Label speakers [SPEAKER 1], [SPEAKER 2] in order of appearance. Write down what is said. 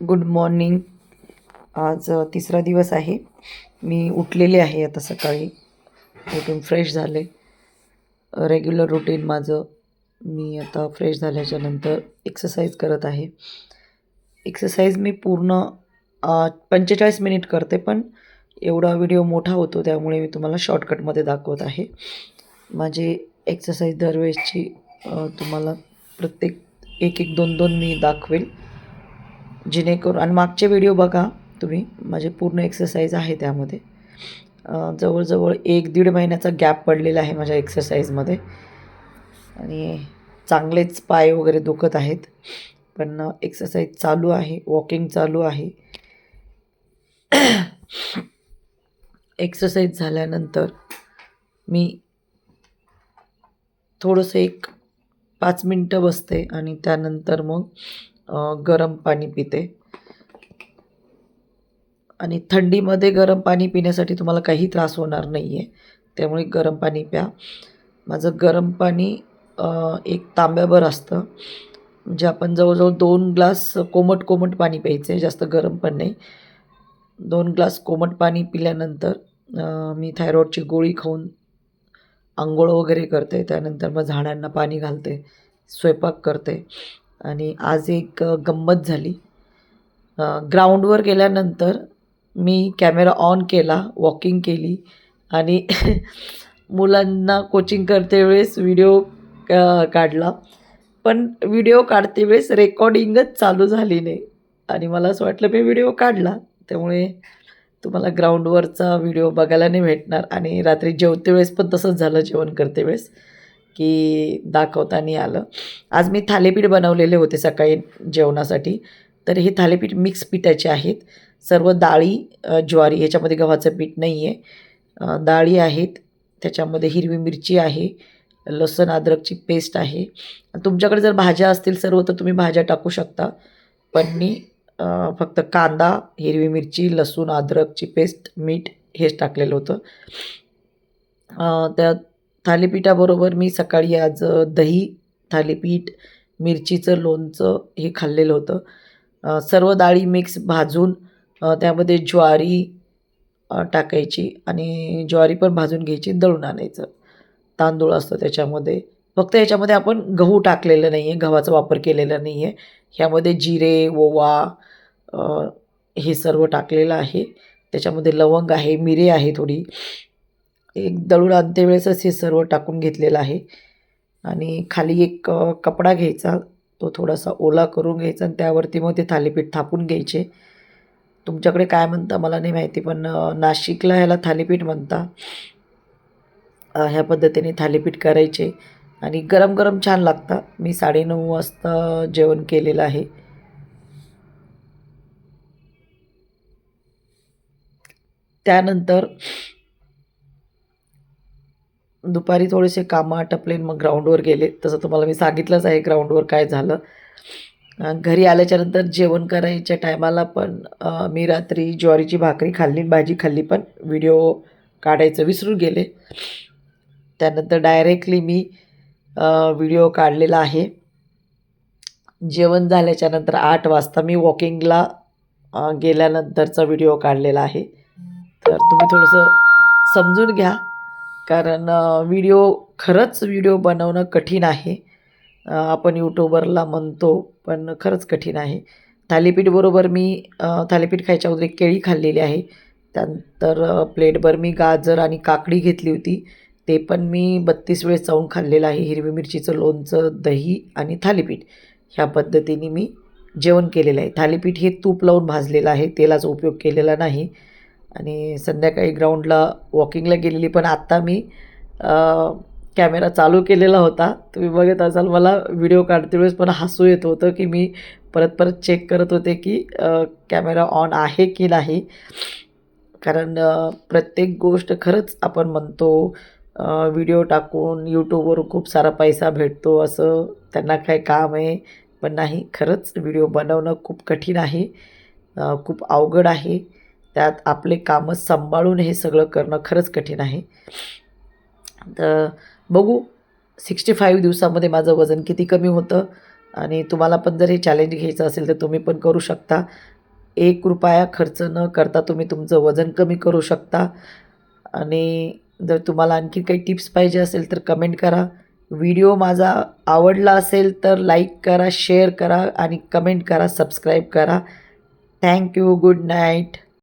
[SPEAKER 1] Good morning आज तिसरा दिवस आहे. मी उठलेले आहे आता सकाळी. उठून फ्रेश झाले. रेग्युलर रुटीन माझं. मी आता फ्रेश झाल्याच्यानंतर एक्सरसाइज करत आहे. एक्सरसाइज मी पूर्ण पंचेचाळीस मिनिट करते पण एवढा व्हिडिओ मोठा होतो त्यामुळे मी तुम्हाला शॉर्टकटमध्ये दाखवत आहे. माझी एक्सरसाइज दरवेळेसची तुम्हाला प्रत्येक एक एक दोन दोन मी दाखवेल. जेणेकरून आणि मागचे व्हिडिओ बघा. तुम्ही माझे पूर्ण एक्सरसाइज आहे त्यामध्ये. जवळजवळ एक दीड महिन्याचा गॅप पडलेला आहे माझ्या एक्सरसाइजमध्ये आणि चांगलेच पाय वगैरे दुखत आहेत. पण एक्सरसाइज चालू आहे. वॉकिंग चालू आहे. एक्सरसाइज झाल्यानंतर मी थोडंसं एक पाच मिनटं बसते आणि त्यानंतर मग गरम पाणी पिते. आणि थंडीमध्ये गरम पाणी पिण्यासाठी तुम्हाला काही त्रास होणार नाही आहे त्यामुळे गरम पाणी प्या. माझं गरम पाणी एक तांब्याभर असतं. म्हणजे आपण जवळजवळ दोन ग्लास कोमट कोमट पाणी प्यायचं आहे जास्त गरम पण नाही. दोन ग्लास कोमट पाणी पिल्यानंतर मी थायरॉईडची गोळी खाऊन आंघोळ वगैरे करते. त्यानंतर मग झाडांना पाणी घालते स्वयंपाक करते. आणि आज एक गंमत झाली. ग्राउंडवर गेल्यानंतर मी कॅमेरा ऑन केला वॉकिंग केली आणि मुलांना कोचिंग करते वेळेस व्हिडिओ काढला. पण व्हिडिओ काढते वेळेस रेकॉर्डिंगच चालू झाली नाही. आणि मला असं वाटलं मी व्हिडिओ काढला. त्यामुळे तुम्हाला ग्राउंडवरचा व्हिडिओ बघायला नाही भेटणार आणि रात्री जेवते वेळेस पण तसंच झालं जेवण करते वेळेस. की दाखवता नाही आलं. आज मी थालीपीठ बनवलेले होते सकाळी जेवणासाठी. तर हे थालीपीठ मिक्स पिठाचे आहेत. सर्व डाळी ज्वारी ह्याच्यामध्ये गव्हाचं पीठ नाही आहे डाळी आहेत. त्याच्यामध्ये हिरवी मिरची आहे. लसण अद्रकची पेस्ट आहे. तुमच्याकडे जर भाज्या असतील सर्व तर तुम्ही भाज्या टाकू शकता. पण मी फक्त कांदा हिरवी मिरची लसूण अद्रकची पेस्ट मीठ हेच टाकलेलं होतं. त्यात त्या थालीपीठाबरोबर मी सकाळी आज दही थालीपीठ मिरचीचं लोणचं हे खाल्लेलं होतं. सर्व डाळी मिक्स भाजून त्यामध्ये ज्वारी टाकायची आणि ज्वारी पण भाजून घ्यायची दळून आणायचं. तांदूळ असतं त्याच्यामध्ये. फक्त याच्यामध्ये आपण गहू टाकलेलं नाही आहे गव्हाचा वापर केलेला नाही आहे ह्यामध्ये जिरे ओवा हे सर्व टाकलेलं आहे. त्याच्यामध्ये लवंग आहे मिरे आहे थोडी. एक दळून आणते वेळेसच हे सर्व टाकून घेतलेलं आहे. आणि खाली एक कपडा घ्यायचा तो थोडासा ओला करून घ्यायचा आणि त्यावरती मग ते थालीपीठ थापून घ्यायचे. तुमच्याकडे काय म्हणता मला नाही माहिती पण नाशिकला ह्याला थालीपीठ म्हणता. ह्या पद्धतीने थालीपीठ करायचे. आणि गरम गरम छान लागतं. मी साडेनऊ वाजता जेवण केलेलं आहे. त्यानंतर दुपारी थोडेसे कामं आटपले मग ग्राउंडवर गेले. तसं तुम्हाला मी सांगितलंच आहे ग्राउंडवर काय झालं. घरी आल्याच्यानंतर जेवण करायच्या टायमाला पण मी रात्री ज्वारीची भाकरी खाल्ली भाजी खाल्ली पण. व्हिडिओ काढायचं विसरून गेले. त्यानंतर डायरेक्टली मी व्हिडिओ काढलेला आहे. जेवण झाल्याच्यानंतर आठ वाजता मी वॉकिंगला गेल्यानंतरचा व्हिडिओ काढलेला आहे. तर तुम्ही थोडंसं समजून घ्या. कारण व्हिडिओ खरंच व्हिडिओ बनवणं कठीण आहे. आपण यूट्यूबरला म्हणतो पण खरंच कठीण आहे. थालीपीठबरोबर मी थालीपीठ खायच्या अगोदर केळी खाल्लेली आहे. त्यानंतर प्लेटभर मी गाजर आणि काकडी घेतली होती. ते पण मी बत्तीस वेळेस चावून खाल्लेलं आहे. हिरवी मिरचीचं लोणचं दही आणि थालीपीठ. ह्या पद्धतीने मी जेवण केलेलं आहे. थालीपीठ हे तूप लावून भाजलेलं आहे. तेलाचा उपयोग केलेला नाही. आणि संध्याकाळी ग्राउंडला वॉकिंगला गेलेली पण आत्ता मी कॅमेरा चालू केलेला होता. तुम्ही बघत असाल मला व्हिडिओ काढते वेळेस पण हसू येत होतं की मी परत परत चेक करत होते की कॅमेरा ऑन आहे की नाही. कारण प्रत्येक गोष्ट खरंच आपण म्हणतो व्हिडिओ टाकून यूट्यूबवर खूप सारा पैसा भेटतो असं त्यांना काय काम आहे. पण नाही खरंच व्हिडिओ बनवणं खूप कठीण आहे. खूप अवघड आहे. त्यात आपले कामं सांभाळून हे सगळं करणं खरंच कठीण आहे. तर बघू सिक्स्टी फाईव्ह दिवसामध्ये माझं वजन किती कमी होतं आणि तुम्हाला पण जर हे चॅलेंज घ्यायचं असेल तर तुम्ही पण करू शकता. एक रुपया खर्च न करता तुम्ही तुमचं वजन कमी करू शकता. आणि जर तुम्हाला आणखी काही टिप्स पाहिजे असेल तर कमेंट करा. व्हिडिओ माझा आवडला असेल तर लाईक करा शेअर करा आणि कमेंट करा सबस्क्राईब करा. Thank you good night